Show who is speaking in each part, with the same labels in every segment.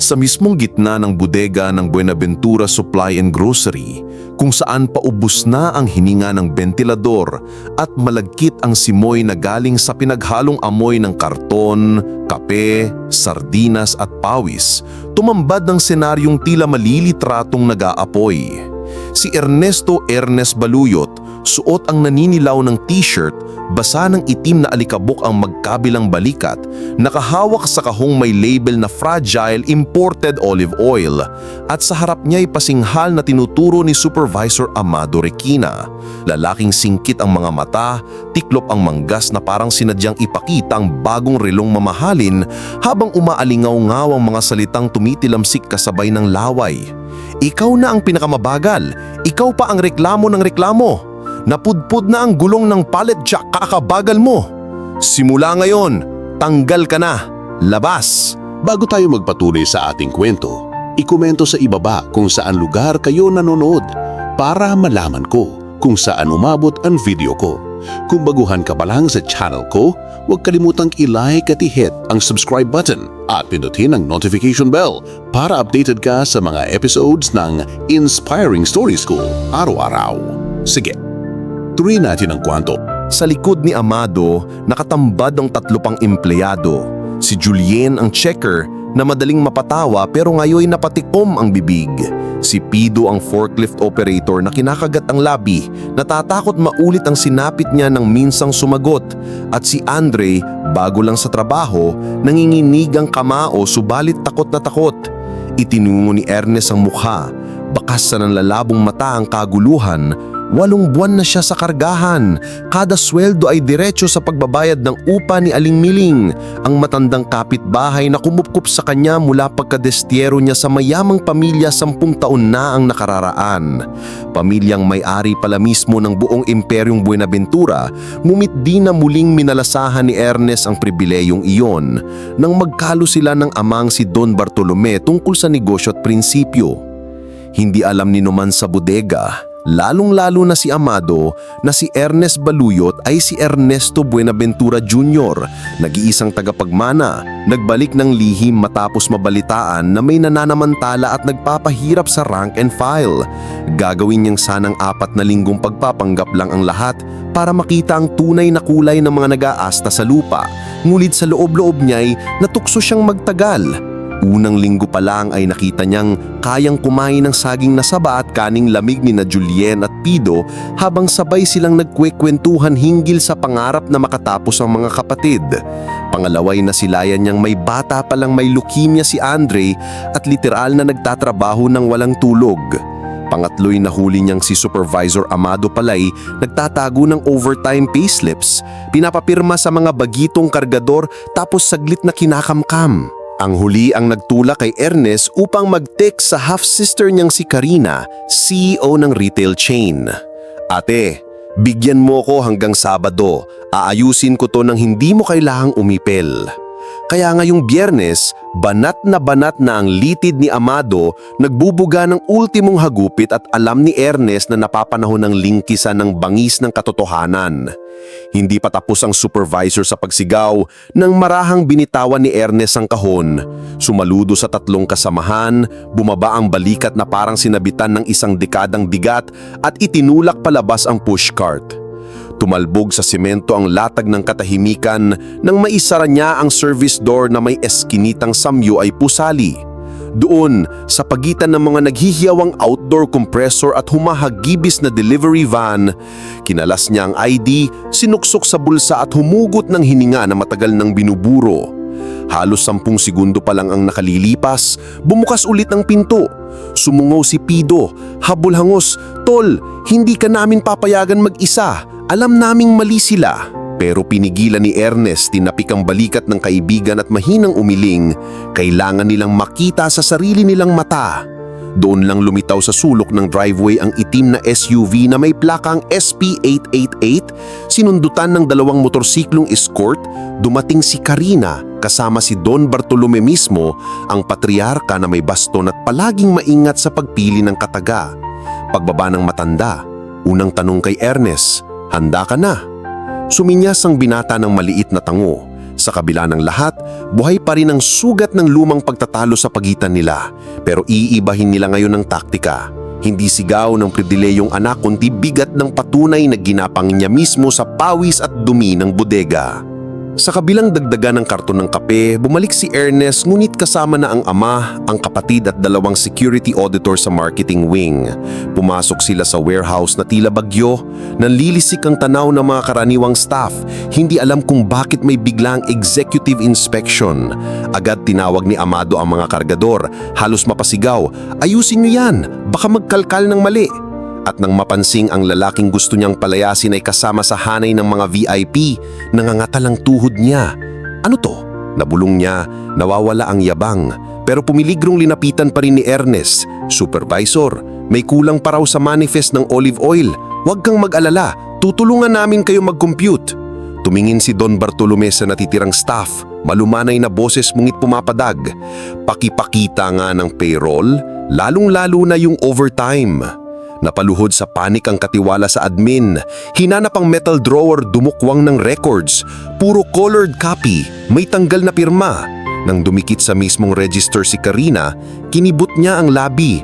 Speaker 1: Sa mismong gitna ng bodega ng Buenaventura Supply and Grocery, kung saan paubos na ang hininga ng ventilador at malagkit ang simoy na galing sa pinaghalong amoy ng karton, kape, sardinas at pawis, tumambad ng senaryong tila malilitratong nag-aapoy. Si Ernesto Ernest Baluyot, suot ang naninilaw ng t-shirt, basa ng itim na alikabok ang magkabilang balikat, nakahawak sa kahong may label na fragile imported olive oil at sa harap niya ay pasinghal na tinuturo ni Supervisor Amado Requina. Lalaking singkit ang mga mata, tiklop ang manggas na parang sinadyang ipakita ang bagong relong mamahalin habang umaalingaw-ngaw ang mga salitang tumitilamsik kasabay ng laway. Ikaw na ang pinakamabagal, ikaw pa ang reklamo ng reklamo. Napudpud na ang gulong ng pallet jack kakabagal mo. Simula ngayon, tanggal ka na. Labas!
Speaker 2: Bago tayo magpatuloy sa ating kwento, ikomento sa ibaba kung saan lugar kayo nanonood para malaman ko kung saan umabot ang video ko. Kung baguhan ka pa lang sa channel ko, huwag kalimutang i-like at i-hit ang subscribe button at pindutin ang notification bell para updated ka sa mga episodes ng Inspiring Story School araw-araw. Sige, tuloy natin ang kwanto.
Speaker 1: Sa likod ni Amado, nakatambad ang tatlo pang empleyado. Si Julien ang checker na madaling mapatawa pero ngayon napatikom ang bibig. Si Pido ang forklift operator na kinakagat ang labi, natatakot maulit ang sinapit niya ng minsang sumagot. At si Andre, bago lang sa trabaho, nanginginig ang kamao subalit takot na takot. Itinungo ni Ernest ang mukha, bakas sa nanlalabong mata ang kaguluhan, Walong buwan na siya sa kargahan. Kada sweldo ay diretso sa pagbabayad ng upa ni Aling Miling, ang matandang kapitbahay na kumupkup sa kanya mula pagkadestiero niya sa mayamang pamilya sampung taon na ang nakararaan. Pamilyang may-ari pala mismo ng buong imperyong Buenaventura, ngumit di na muling minalasahan ni Ernest ang pribileyong iyon nang magkalo sila ng amang si Don Bartolome tungkol sa negosyo at prinsipyo. Hindi alam ni Numan sa bodega, lalong-lalo na si Amado na si Ernest Baluyot ay si Ernesto Buenaventura Jr., nag-iisang tagapagmana, nagbalik ng lihim matapos mabalitaan na may nananamantala at nagpapahirap sa rank and file. Gagawin niyang sanang apat na linggong pagpapanggap lang ang lahat para makita ang tunay na kulay ng mga nag-aasta sa lupa. Ngulit sa loob-loob niya'y natukso siyang magtagal. Unang linggo pa lang ay nakita niyang kayang kumain ng saging na saba at kaning lamig ni na Julien at Pido habang sabay silang nagkwekwentuhan hinggil sa pangarap na makatapos ang mga kapatid. Pangalaway na silayan niyang may bata palang may leukemia si Andre at literal na nagtatrabaho ng walang tulog. Pangatlo'y nahuli niyang si Supervisor Amado Palay nagtatago ng overtime payslips, pinapapirma sa mga bagitong kargador tapos saglit na kinakamkam. Ang huli ang nagtula kay Ernest upang mag-text sa half-sister niyang si Karina, CEO ng retail chain. Ate, bigyan mo ko hanggang Sabado. Aayusin ko to nang hindi mo kailangang umipel. Kaya ngayong biyernes, banat na banat na ang litid ni Amado, nagbubuga ng ultimong hagupit at alam ni Ernest na napapanahon ng lingkisan ng bangis ng katotohanan. Hindi pa tapos ang supervisor sa pagsigaw nang marahang binitawan ni Ernest ang kahon. Sumaludo sa tatlong kasamahan, bumaba ang balikat na parang sinabitan ng isang dekadang bigat at itinulak palabas ang pushcart. Tumalbog sa simento ang latag ng katahimikan nang maisara niya ang service door na may eskinitang samyo ay pusali. Doon, sa pagitan ng mga naghihiyawang outdoor compressor at humahagibis na delivery van, kinalas niya ang ID, sinuksok sa bulsa at humugot ng hininga na matagal nang binuburo. Halos sampung segundo pa lang ang nakalilipas, bumukas ulit ang pinto. Sumungaw si Pido, habol hangos, Tol, hindi ka namin papayagan mag-isa. Alam naming mali sila. Pero pinigilan ni Ernest tinapik ang balikat ng kaibigan at mahinang umiling, kailangan nilang makita sa sarili nilang mata. Doon lang lumitaw sa sulok ng driveway ang itim na SUV na may plakang SP888, sinundutan ng dalawang motorsiklong escort, dumating si Karina kasama si Don Bartolome mismo, ang patriarka na may baston at palaging maingat sa pagpili ng kataga. Pagbaba ng matanda, unang tanong kay Ernest, handa ka na? Suminyas ang binata ng maliit na tango. Sa kabila ng lahat, buhay pa rin ang sugat ng lumang pagtatalo sa pagitan nila. Pero iibahin nila ngayon ng taktika. Hindi sigaw ng pridileyong anak kundi bigat ng patunay na ginapang niya mismo sa pawis at dumi ng bodega. Sa kabilang dagdagan ng karton ng kape, bumalik si Ernest ngunit kasama na ang ama, ang kapatid at dalawang security auditor sa marketing wing. Pumasok sila sa warehouse na tila bagyo, nanlilisik ang tanaw ng mga karaniwang staff. Hindi alam kung bakit may biglang executive inspection. Agad tinawag ni Amado ang mga kargador, halos mapasigaw, ayusin niyo yan, baka magkalkal ng mali. At nang mapansing ang lalaking gusto niyang palayasin ay kasama sa hanay ng mga VIP, nangangatalang tuhod niya. Ano to? Nabulong niya, nawawala ang yabang. Pero pumiligrong linapitan pa rin ni Ernest. Supervisor, may kulang pa raw sa manifest ng olive oil. Huwag kang mag-alala, tutulungan namin kayo mag-compute. Tumingin si Don Bartolome sa natitirang staff. Malumanay na boses mungit pumapadag. Pakipakita nga ng payroll, lalong-lalo na yung overtime. Napaluhod sa panik ang katiwala sa admin. Hinanap ang metal drawer dumukwang ng records. Puro colored copy, may tanggal na pirma. Nang dumikit sa mismong register si Karina, kinibot niya ang labi.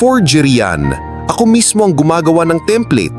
Speaker 1: Forgery yan. Ako mismo ang gumagawa ng template.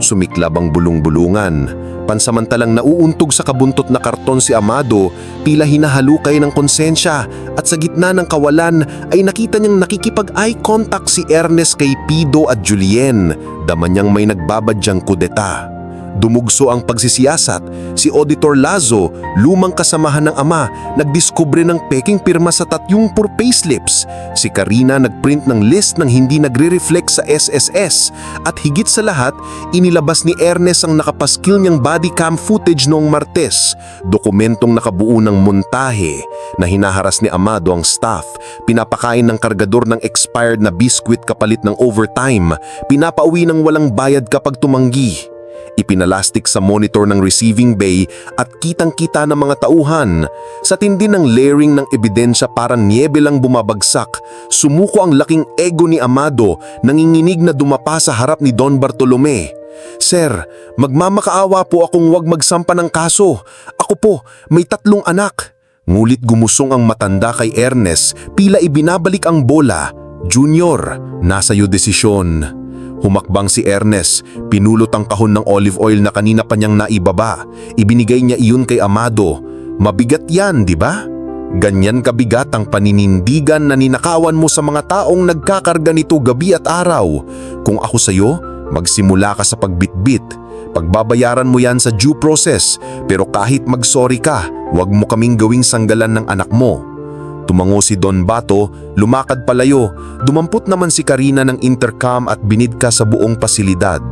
Speaker 1: Sumiklab ang bulong-bulungan. Pansamantalang nauuntog sa kabuntot na karton si Amado, tila hinahalukay ng konsensya at sa gitna ng kawalan ay nakita niyang nakikipag-eye contact si Ernest kay Pido at Julien. Dama niyang may nagbabadyang kudeta. Dumugso ang pagsisiyasat, si Auditor Lazo, lumang kasamahan ng ama, nagdiskubre ng peking pirma sa tatyong pur payslips. Si Karina nagprint ng list ng hindi nagre-reflect sa SSS at higit sa lahat, inilabas ni Ernest ang nakapaskil niyang body cam footage noong Martes, dokumentong nakabuo ng montahe na hinaharas ni Amado ang staff, pinapakain ng kargador ng expired na biskwit kapalit ng overtime, pinapauwi ng walang bayad kapag tumanggi. Ipinalastik sa monitor ng receiving bay at kitang-kita ng mga tauhan. Sa tindi ng layering ng ebidensya parang niebe lang bumabagsak, sumuko ang laking ego ni Amado nanginginig na dumapa sa harap ni Don Bartolome. Sir, magmamakaawa po akong wag magsampa ng kaso. Ako po, may tatlong anak. Ngulit gumusong ang matanda kay Ernest, pila ibinabalik ang bola. Junior, nasa iyo desisyon. Humakbang si Ernest, pinulot ang kahon ng olive oil na kanina pa niyang naibaba. Ibinigay niya iyon kay Amado. Mabigat yan, di ba? Ganyan kabigat ang paninindigan na ninakawan mo sa mga taong nagkakarga nito gabi at araw. Kung ako sa'yo, magsimula ka sa pagbitbit. Pagbabayaran mo yan sa due process, pero kahit magsorry ka, huwag mo kaming gawing sanggalan ng anak mo. Tumango si Don Bato, lumakad palayo, dumampot naman si Karina ng intercom at binidka sa buong pasilidad.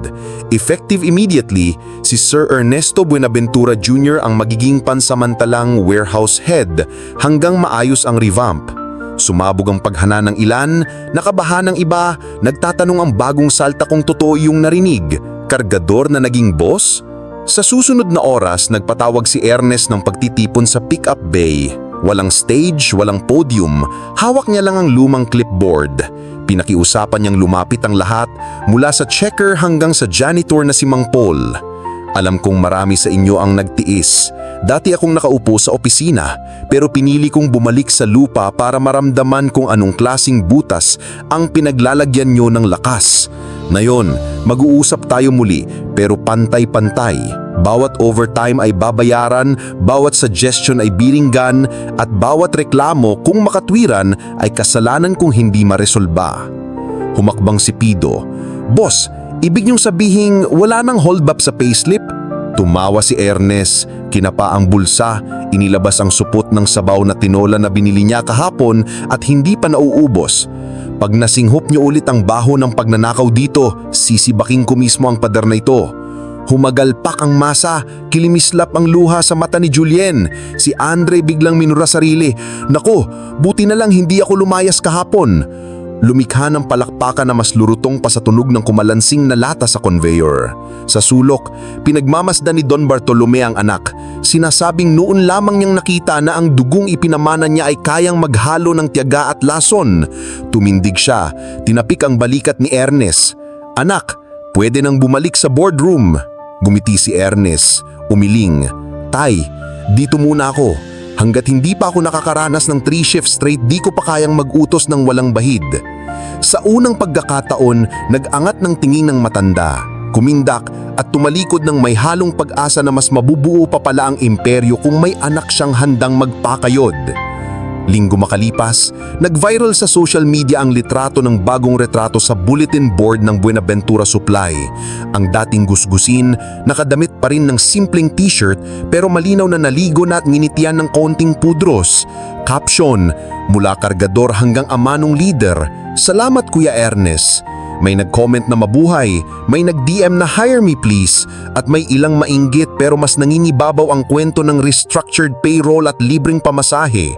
Speaker 1: Effective immediately, si Sir Ernesto Buenaventura Jr. ang magiging pansamantalang warehouse head hanggang maayos ang revamp. Sumabog ang paghana ng ilan, nakabaha ng iba, nagtatanong ang bagong salta kung totoo yung narinig. Kargador na naging boss? Sa susunod na oras, nagpatawag si Ernest ng pagtitipon sa pick-up bay. Walang stage, walang podium, hawak niya lang ang lumang clipboard. Pinakiusapan niyang lumapit ang lahat mula sa checker hanggang sa janitor na si Mang Paul. Alam kong marami sa inyo ang nagtiis. Dati akong nakaupo sa opisina pero pinili kong bumalik sa lupa para maramdaman kung anong klasing butas ang pinaglalagyan nyo ng lakas. Ngayon, mag-uusap tayo muli pero pantay-pantay. Bawat overtime ay babayaran, bawat suggestion ay biringgan, at bawat reklamo kung makatwiran ay kasalanan kung hindi maresolba. Humakbang si Pido. Boss, ibig niyong sabihing wala nang hold sa payslip? Tumawa si Ernest, kinapa ang bulsa, inilabas ang supot ng sabaw na tinola na binili niya kahapon at hindi pa nauubos. Pag nasinghop niyo ulit ang baho ng pagnanakaw dito, sisibaking ko mismo ang pader na ito. Humagalpak ang masa, kilimislap ang luha sa mata ni Julien. Si Andre biglang minura sarili. Nako, buti na lang hindi ako lumayas kahapon. Lumikha ng palakpakan na mas lurutong pa sa tunog ng kumalansing na lata sa conveyor. Sa sulok, pinagmamasdan ni Don Bartolome ang anak. Sinasabing noon lamang niyang nakita na ang dugong ipinamana niya ay kayang maghalo ng tiyaga at lason. Tumindig siya, tinapik ang balikat ni Ernest. Anak, pwede nang bumalik sa boardroom. Gumiti si Ernest, umiling. Tay, Dito muna ako. Hanggat hindi pa ako nakakaranas ng 3 shifts straight, di ko pa kayang mag-utos ng walang bahid. Sa unang pagkakataon, nag-angat ng tingin ng matanda, kumindak at tumalikod ng may halong pag-asa na mas mabubuo pa pala ang imperyo kung may anak siyang handang magpakayod. Linggo makalipas, nag-viral sa social media ang litrato ng bagong retrato sa bulletin board ng Buenaventura Supply. Ang dating gusgusin, nakadamit pa rin ng simpleng t-shirt pero malinaw na naligo na at nginitian ng konting pudros. Caption, mula kargador hanggang amanong leader, Salamat Kuya Ernest. May nag-comment na mabuhay, may nag-DM na hire me please, at may ilang mainggit pero mas nangingibabaw ang kwento ng restructured payroll at libreng pamasahe.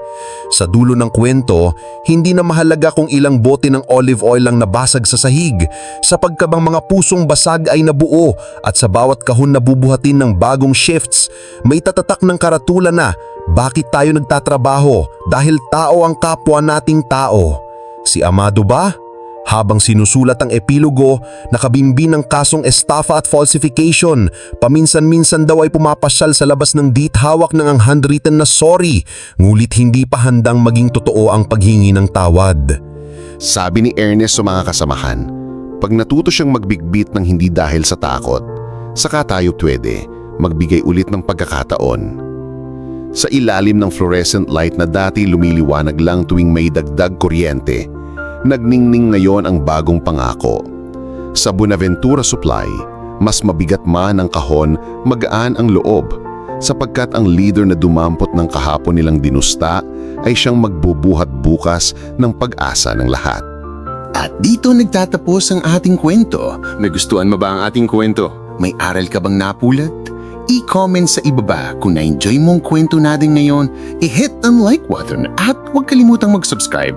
Speaker 1: Sa dulo ng kwento, hindi na mahalaga kung ilang bote ng olive oil lang nabasag sa sahig, sapagkat ang mga pusong basag ay nabuo at sa bawat kahon na bubuhatin ng bagong shifts, may tatatak ng karatulan na bakit tayo nagtatrabaho dahil tao ang kapwa nating tao. Si Amado ba? Habang sinusulat ang epilogo, nakabimbin ng kasong estafa at falsification. Paminsan-minsan daw ay pumapasyal sa labas ng dit hawak ng ang handwritten na sorry, ngulit hindi pa handang maging totoo ang paghingi ng tawad.
Speaker 3: Sabi ni Ernest sa mga kasamahan, pag natuto siyang magbigbit ng hindi dahil sa takot, saka tayo pwede magbigay ulit ng pagkakataon. Sa ilalim ng fluorescent light na dati lumiliwanag lang tuwing may dagdag kuryente, nagningning ngayon ang bagong pangako. Sa Buenaventura Supply, mas mabigat man ang kahon, magaan ang loob, sapagkat ang leader na dumampot ng kahapon nilang dinusta ay siyang magbubuhat bukas ng pag-asa ng lahat.
Speaker 4: At dito nagtatapos ang ating kwento.
Speaker 5: Nagustuhan mo ba ang ating kwento?
Speaker 4: May aral ka bang napulot? I-comment sa ibaba kung na-enjoy mong kwento natin ngayon, i-hit ang like button at huwag kalimutang mag-subscribe.